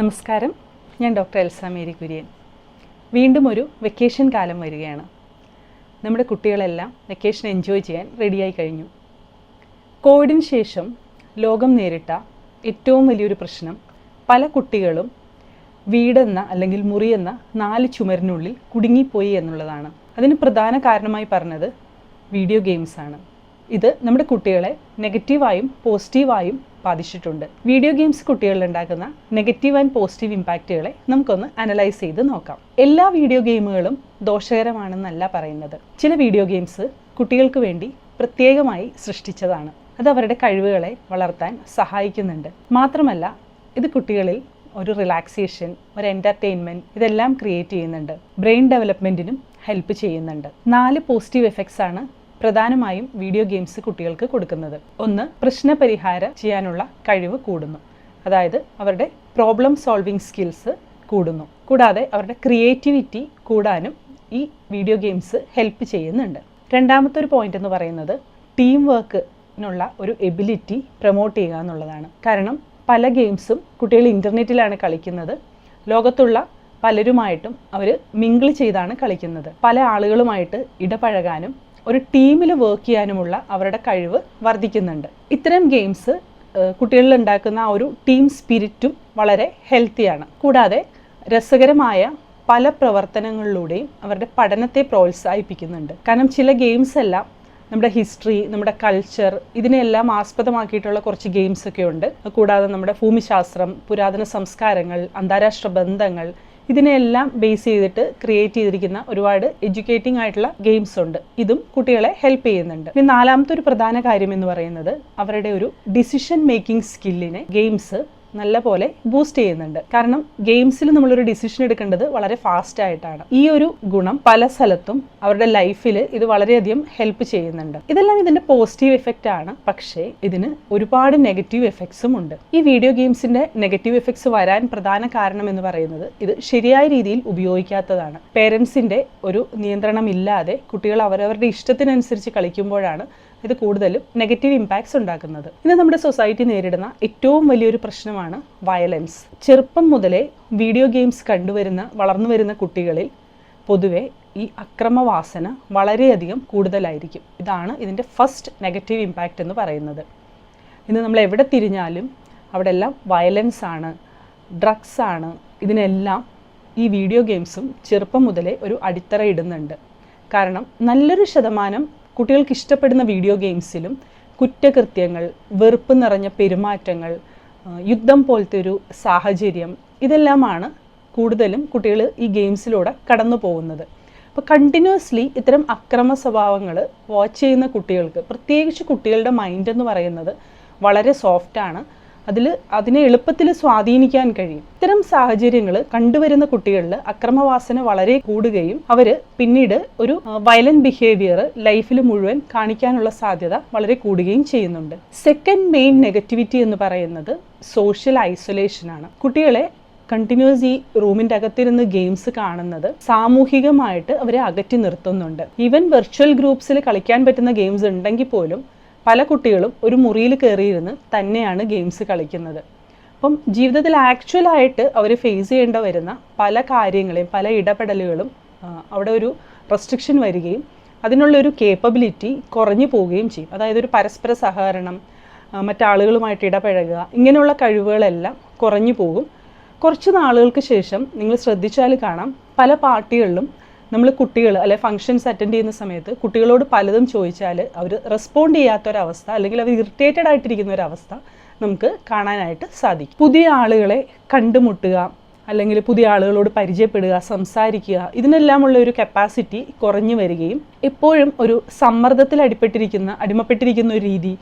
നമസ്കാരം. ഞാൻ doctor Elsa Mary Kurian. വീണ്ടും ഒരു വെക്കേഷൻ കാലം വരികയാണ്. നമ്മുടെ കുട്ടികളെല്ലാം വെക്കേഷൻ എൻജോയ് ചെയ്യാൻ റെഡിയായി കഴിഞ്ഞു. കോവിഡിന് ശേഷം ലോകം നേരിട്ട ഏറ്റവും വലിയൊരു പ്രശ്നം പല കുട്ടികളും വീടെന്ന അല്ലെങ്കിൽ മുറിയെന്ന നാല് ചുമരിനുള്ളിൽ കുടുങ്ങിപ്പോയി എന്നുള്ളതാണ്. അതിന് പ്രധാന കാരണമായി പറഞ്ഞത് വീഡിയോ ഗെയിംസാണ് ഇത് നമ്മുടെ കുട്ടികളെ നെഗറ്റീവായും പോസിറ്റീവായും ബാധിച്ചിട്ടുണ്ട്. വീഡിയോ ഗെയിംസ് കുട്ടികളിൽ ഉണ്ടാക്കുന്ന നെഗറ്റീവ് ആൻഡ് പോസിറ്റീവ് ഇമ്പാക്റ്റുകളെ നമുക്കൊന്ന് അനലൈസ് ചെയ്ത് നോക്കാം. എല്ലാ വീഡിയോ ഗെയിമുകളും ദോഷകരമാണെന്നല്ല പറയുന്നത്. ചില വീഡിയോ ഗെയിംസ് കുട്ടികൾക്ക് വേണ്ടി പ്രത്യേകമായി സൃഷ്ടിച്ചതാണ്. അത് അവരുടെ കഴിവുകളെ വളർത്താൻ സഹായിക്കുന്നുണ്ട്. മാത്രമല്ല ഇത് കുട്ടികളിൽ ഒരു റിലാക്സേഷൻ ഒരു എന്റർടൈൻമെന്റ് ഇതെല്ലാം ക്രിയേറ്റ് ചെയ്യുന്നുണ്ട്. ബ്രെയിൻ ഡെവലപ്മെന്റിനും ഹെൽപ്പ് ചെയ്യുന്നുണ്ട്. നാല് പോസിറ്റീവ് എഫക്ട്സ് ആണ് പ്രധാനമായും വീഡിയോ ഗെയിംസ് കുട്ടികൾക്ക് കൊടുക്കുന്നത്. ഒന്ന് പ്രശ്നപരിഹാരം ചെയ്യാനുള്ള കഴിവ് കൂടുന്നു. അതായത് അവരുടെ പ്രോബ്ലം സോൾവിങ് സ്കിൽസ് കൂടുന്നു. കൂടാതെ അവരുടെ ക്രിയേറ്റിവിറ്റി കൂടാനും ഈ വീഡിയോ ഗെയിംസ് ഹെൽപ്പ് ചെയ്യുന്നുണ്ട്. രണ്ടാമത്തെ ഒരു പോയിന്റ് എന്ന് പറയുന്നത് ടീം വർക്കിനുള്ള ഒരു എബിലിറ്റി പ്രൊമോട്ട് ചെയ്യുക എന്നുള്ളതാണ്. കാരണം പല ഗെയിംസും കുട്ടികൾ ഇന്റർനെറ്റിലാണ് കളിക്കുന്നത്. ലോകത്തുള്ള പലരുമായിട്ടും അവർ മിങ്കിൾ ചെയ്താണ് കളിക്കുന്നത്. പല ആളുകളുമായിട്ട് ഇടപഴകാനും ഒരു ടീമിൽ വർക്ക് ചെയ്യാനുമുള്ള അവരുടെ കഴിവ് വർദ്ധിക്കുന്നുണ്ട് ഇത്തരം ഗെയിംസ് കുട്ടികളിൽ ഉണ്ടാക്കുന്ന ആ ഒരു ടീം സ്പിരിറ്റും വളരെ ഹെൽത്തിയാണ് കൂടാതെ രസകരമായ പല പ്രവർത്തനങ്ങളിലൂടെയും അവരുടെ പഠനത്തെ പ്രോത്സാഹിപ്പിക്കുന്നുണ്ട്. കാരണം ചില ഗെയിംസ് എല്ലാം നമ്മുടെ ഹിസ്റ്ററി നമ്മുടെ കൾച്ചർ ഇതിനെല്ലാം ആസ്പദമാക്കിയിട്ടുള്ള കുറച്ച് ഗെയിംസ് ഒക്കെ ഉണ്ട്. കൂടാതെ നമ്മുടെ ഭൂമിശാസ്ത്രം പുരാതന സംസ്കാരങ്ങൾ അന്താരാഷ്ട്ര ബന്ധങ്ങൾ ഇതിനെല്ലാം ബേസ് ചെയ്തിട്ട് ക്രിയേറ്റ് ചെയ്തിരിക്കുന്ന ഒരുപാട് എഡ്യൂക്കേറ്റിംഗ് ആയിട്ടുള്ള ഗെയിംസ് ഉണ്ട്. ഇതും കുട്ടികളെ ഹെൽപ്പ് ചെയ്യുന്നുണ്ട്. ഇനി നാലാമത്തെ ഒരു പ്രധാന കാര്യം എന്ന് പറയുന്നത് അവരുടെ ഒരു ഡിസിഷൻ മേക്കിംഗ് സ്കില്ലിനെ ഗെയിംസ് നല്ല പോലെ ബൂസ്റ്റ് ചെയ്യുന്നുണ്ട്. കാരണം ഗെയിംസിൽ നമ്മളൊരു ഡിസിഷൻ എടുക്കേണ്ടത് വളരെ ഫാസ്റ്റ് ആയിട്ടാണ്. ഈ ഒരു ഗുണം പല സ്ഥലത്തും അവരുടെ ലൈഫിൽ ഇത് വളരെയധികം ഹെൽപ്പ് ചെയ്യുന്നുണ്ട്. ഇതെല്ലാം ഇതിന്റെ പോസിറ്റീവ് എഫക്റ്റ് ആണ്. പക്ഷേ ഇതിന് ഒരുപാട് നെഗറ്റീവ് എഫക്ട്സും ഉണ്ട്. ഈ വീഡിയോ ഗെയിംസിന്റെ നെഗറ്റീവ് എഫക്ട്സ് വരാൻ പ്രധാന കാരണം എന്ന് പറയുന്നത് ഇത് ശരിയായ രീതിയിൽ ഉപയോഗിക്കാത്തതാണ്. പേരൻസിന്റെ ഒരു നിയന്ത്രണം ഇല്ലാതെ കുട്ടികൾ അവരവരുടെ ഇഷ്ടത്തിനനുസരിച്ച് കളിക്കുമ്പോഴാണ് ഇത് കൂടുതലും നെഗറ്റീവ് ഇമ്പാക്ട്സ് ഉണ്ടാക്കുന്നത്. ഇന്ന് നമ്മുടെ സൊസൈറ്റി നേരിടുന്ന ഏറ്റവും വലിയൊരു പ്രശ്നമാണ് വയലൻസ് ചെറുപ്പം മുതലേ വീഡിയോ ഗെയിംസ് കണ്ടുവരുന്ന വളർന്നു വരുന്ന കുട്ടികളിൽ പൊതുവെ ഈ അക്രമവാസന വളരെയധികം കൂടുതലായിരിക്കും. ഇതാണ് ഇതിന്റെ ഫസ്റ്റ് നെഗറ്റീവ് ഇമ്പാക്റ്റ് എന്ന് പറയുന്നത്. ഇന്ന് നമ്മൾ എവിടെ തിരിഞ്ഞാലും അവിടെ എല്ലാം വയലൻസ് ആണ് ഡ്രഗ്സ് ആണ്. ഇതിനെല്ലാം ഈ വീഡിയോ ഗെയിംസും ചെറുപ്പം മുതലേ ഒരു അടിത്തറ ഇടുന്നുണ്ട്. കാരണം നല്ലൊരു ശതമാനം കുട്ടികൾക്ക് ഇഷ്ടപ്പെടുന്ന വീഡിയോ ഗെയിംസിലും കുറ്റകൃത്യങ്ങൾ വെറുപ്പ് നിറഞ്ഞ പെരുമാറ്റങ്ങൾ യുദ്ധം പോലത്തെ ഒരു സാഹചര്യം ഇതെല്ലാമാണ് കൂടുതലും കുട്ടികൾ ഈ ഗെയിംസിലൂടെ കടന്നു പോകുന്നത്. അപ്പോൾ കണ്ടിന്യൂസ്ലി ഇത്തരം അക്രമ സ്വഭാവങ്ങൾ വാച്ച് ചെയ്യുന്ന കുട്ടികൾക്ക് പ്രത്യേകിച്ച് കുട്ടികളുടെ മൈൻഡ് എന്ന് പറയുന്നത് വളരെ സോഫ്റ്റാണ് അതിൽ അതിനെ എളുപ്പത്തിൽ സ്വാധീനിക്കാൻ കഴിയും. ഇത്തരം സാഹചര്യങ്ങൾ കണ്ടുവരുന്ന കുട്ടികളിൽ അക്രമവാസന വളരെ കൂടുകയും അവർ പിന്നീട് ഒരു വയലന്റ് ബിഹേവിയർ ലൈഫിൽ മുഴുവൻ കാണിക്കാനുള്ള സാധ്യത വളരെ കൂടുകയും ചെയ്യുന്നുണ്ട്. സെക്കൻഡ് മെയിൻ നെഗറ്റിവിറ്റി എന്ന് പറയുന്നത് സോഷ്യൽ ഐസൊലേഷൻ ആണ്. കുട്ടികളെ കണ്ടിന്യൂസ് ഈ റൂമിന്റെ അകത്തിരുന്ന് ഗെയിംസ് കാണുന്നത് സാമൂഹികമായിട്ട് അവരെ അകറ്റി നിർത്തുന്നുണ്ട്. ഈവൻ വെർച്വൽ ഗ്രൂപ്പ്സിൽ കളിക്കാൻ പറ്റുന്ന ഗെയിംസ് ഉണ്ടെങ്കിൽ പോലും പല കുട്ടികളും ഒരു മുറിയിൽ കയറിയിരുന്ന് തന്നെയാണ് ഗെയിംസ് കളിക്കുന്നത്. അപ്പം ജീവിതത്തിൽ ആക്ച്വലായിട്ട് അവർ ഫേസ് ചെയ്യേണ്ട വരുന്ന പല കാര്യങ്ങളെയും പല ഇടപെടലുകളും അവിടെ ഒരു റെസ്ട്രിക്ഷൻ വരികയും അതിനുള്ളൊരു കേപ്പബിലിറ്റി കുറഞ്ഞു പോവുകയും ചെയ്യും. അതായത് ഒരു പരസ്പര സഹകരണം മറ്റാളുകളുമായിട്ട് ഇടപഴകുക ഇങ്ങനെയുള്ള കഴിവുകളെല്ലാം കുറഞ്ഞു പോകും. കുറച്ച് നാളുകൾക്ക് ശേഷം നിങ്ങൾ ശ്രദ്ധിച്ചാൽ കാണാം പല പാർട്ടികളിലും നമ്മൾ കുട്ടികൾ അല്ലെ ഫംഗ്ഷൻസ് അറ്റൻഡ് ചെയ്യുന്ന സമയത്ത് കുട്ടികളോട് പലതും ചോദിച്ചാൽ അവർ റെസ്പോണ്ട് ചെയ്യാത്തൊരവസ്ഥ അല്ലെങ്കിൽ അവർ ഇറിറ്റേറ്റഡ് ആയിട്ടിരിക്കുന്ന ഒരവസ്ഥ നമുക്ക് കാണാനായിട്ട് സാധിക്കും. പുതിയ ആളുകളെ കണ്ടുമുട്ടുക അല്ലെങ്കിൽ പുതിയ ആളുകളോട് പരിചയപ്പെടുക സംസാരിക്കുക ഇതിനെല്ലാമുള്ള ഒരു കപ്പാസിറ്റി കുറഞ്ഞു വരികയും എപ്പോഴും ഒരു സമ്മർദ്ദത്തിൽ അടിപ്പെട്ടിരിക്കുന്ന അടിമപ്പെട്ടിരിക്കുന്ന ഒരു രീതി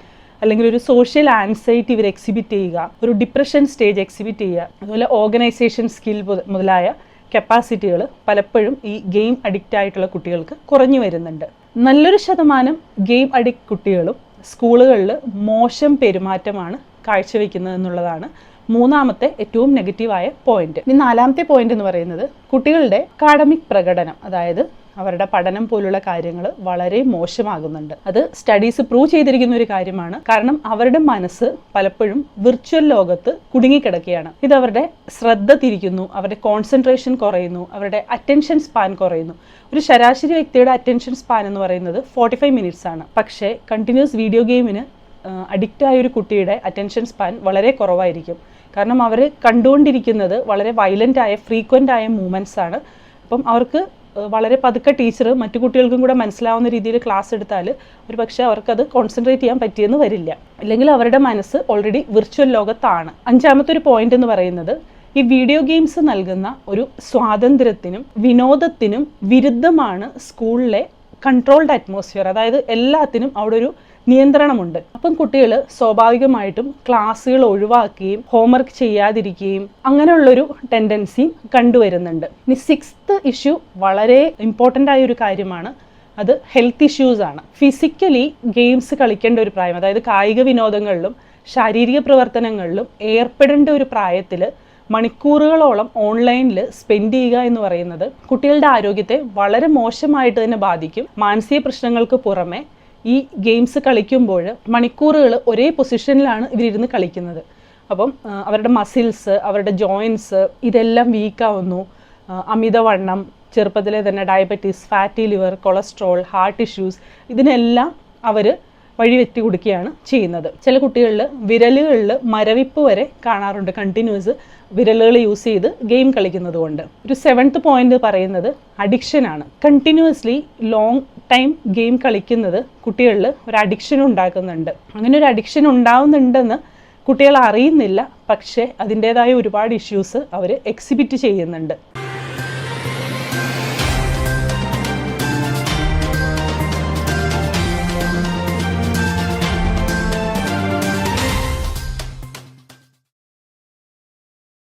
അല്ലെങ്കിൽ ഒരു സോഷ്യൽ ആൻസൈറ്റി ഇവർ എക്സിബിറ്റ് ചെയ്യുക ഒരു ഡിപ്രഷൻ സ്റ്റേജ് എക്സിബിറ്റ് ചെയ്യുക അതുപോലെ ഓർഗനൈസേഷൻ സ്കിൽ മുതലായ കപ്പാസിറ്റികൾ പലപ്പോഴും ഈ ഗെയിം അഡിക്റ്റ് ആയിട്ടുള്ള കുട്ടികൾക്ക് കുറഞ്ഞു വരുന്നുണ്ട്. നല്ലൊരു ശതമാനം ഗെയിം അഡിക്റ്റ് കുട്ടികളും സ്കൂളുകളിൽ മോശം പെരുമാറ്റമാണ് കാഴ്ചവെക്കുന്നത് എന്നുള്ളതാണ് മൂന്നാമത്തെ ഏറ്റവും നെഗറ്റീവായ പോയിന്റ് ഇനി നാലാമത്തെ പോയിന്റ് എന്ന് പറയുന്നത് കുട്ടികളുടെ അക്കാഡമിക് പ്രകടനം അതായത് അവരുടെ പഠനം പോലുള്ള കാര്യങ്ങൾ വളരെ മോശമാകുന്നുണ്ട്. അത് സ്റ്റഡീസ് പ്രൂവ് ചെയ്തിരിക്കുന്ന ഒരു കാര്യമാണ്. കാരണം അവരുടെ മനസ്സ് പലപ്പോഴും വിർച്വൽ ലോകത്ത് കുടുങ്ങിക്കിടക്കുകയാണ്. ഇത് അവരുടെ ശ്രദ്ധ തിരിക്കുന്നു അവരുടെ കോൺസെൻട്രേഷൻ കുറയുന്നു അവരുടെ അറ്റൻഷൻ സ്പാൻ കുറയുന്നു. ഒരു ശരാശരി വ്യക്തിയുടെ അറ്റൻഷൻ സ്പാൻ എന്ന് പറയുന്നത് ഫോർട്ടി ഫൈവ് മിനിറ്റ്സ് ആണ്. പക്ഷേ കണ്ടിന്യൂസ് വീഡിയോ ഗെയിമിന് അഡിക്റ്റ് ആയ ഒരു കുട്ടിയുടെ അറ്റൻഷൻ സ്പാൻ വളരെ കുറവായിരിക്കും. കാരണം അവർ കണ്ടുകൊണ്ടിരിക്കുന്നത് വളരെ വയലന്റ് ആയ ഫ്രീക്വന്റ് ആയ മൂമെന്റ്സ് ആണ്. അപ്പം അവർക്ക് വളരെ പതുക്കെ ടീച്ചർ മറ്റു കുട്ടികൾക്കും കൂടെ മനസ്സിലാവുന്ന രീതിയിൽ ക്ലാസ് എടുത്താൽ ഒരു പക്ഷേ അവർക്കത് കോൺസെൻട്രേറ്റ് ചെയ്യാൻ പറ്റിയെന്ന് വരില്ല. അല്ലെങ്കിൽ അവരുടെ മനസ്സ് ഓൾറെഡി വിർച്വൽ ലോകത്താണ്. അഞ്ചാമത്തെ ഒരു പോയിന്റ് എന്ന് പറയുന്നത് ഈ വീഡിയോ ഗെയിംസ് നൽകുന്ന ഒരു സ്വാതന്ത്ര്യത്തിനും വിനോദത്തിനും വിരുദ്ധമാണ് സ്കൂളിലെ കൺട്രോൾഡ് അറ്റ്മോസ്ഫിയർ അതായത് എല്ലാത്തിനും അവിടെ ഒരു നിയന്ത്രണമുണ്ട്. അപ്പം കുട്ടികൾ സ്വാഭാവികമായിട്ടും ക്ലാസ്സുകൾ ഒഴിവാക്കുകയും ഹോംവർക്ക് ചെയ്യാതിരിക്കുകയും അങ്ങനെയുള്ളൊരു ടെൻഡൻസി കണ്ടുവരുന്നുണ്ട്. ഇനി സിക്സ്ത് ഇഷ്യൂ വളരെ ഇമ്പോർട്ടന്റ് ആയ ഒരു കാര്യമാണ്. അത് ഹെൽത്ത് ഇഷ്യൂസ് ആണ്. ഫിസിക്കലി ഗെയിംസ് കളിക്കേണ്ട ഒരു പ്രായം അതായത് കായിക വിനോദങ്ങളിലും ശാരീരിക പ്രവർത്തനങ്ങളിലും ഏർപ്പെടേണ്ട ഒരു പ്രായത്തിൽ മണിക്കൂറുകളോളം ഓൺലൈനിൽ സ്പെൻഡ് ചെയ്യുക എന്ന് പറയുന്നത് കുട്ടികളുടെ ആരോഗ്യത്തെ വളരെ മോശമായിട്ട് തന്നെ ബാധിക്കും. മാനസിക പ്രശ്നങ്ങൾക്ക് പുറമെ ഈ ഗെയിംസ് കളിക്കുമ്പോൾ മണിക്കൂറുകൾ ഒരേ പൊസിഷനിലാണ് ഇവരിരുന്ന് കളിക്കുന്നത്. അപ്പം അവരുടെ മസിൽസ് അവരുടെ ജോയിൻസ് ഇതെല്ലാം വീക്കാവുന്നു അമിതവണ്ണം ചെറുപ്പത്തിലെ തന്നെ diabetes fatty liver cholesterol heart issues ഇതിനെല്ലാം അവർ വഴിവെറ്റി കൊടുക്കുകയാണ് ചെയ്യുന്നത്. ചില കുട്ടികളിൽ വിരലുകളിൽ മരവിപ്പ് വരെ കാണാറുണ്ട്. കണ്ടിന്യൂസ് വിരലുകൾ യൂസ് ചെയ്ത് ഗെയിം കളിക്കുന്നത് കൊണ്ട് ഒരു സെവൻത്ത് പോയിന്റ് പറയുന്നത് അഡിക്ഷനാണ് കണ്ടിന്യൂസ്ലി ലോങ് ടൈം ഗെയിം കളിക്കുന്നത് കുട്ടികളിൽ ഒരു അഡിക്ഷൻ ഉണ്ടാക്കുന്നുണ്ട്. അങ്ങനെ ഒരു അഡിക്ഷൻ ഉണ്ടാവുന്നുണ്ടെന്ന് കുട്ടികൾ അറിയുന്നില്ല. പക്ഷേ അതിന്റേതായ ഒരുപാട് ഇഷ്യൂസ് അവർ എക്സിബിറ്റ് ചെയ്യുന്നുണ്ട്.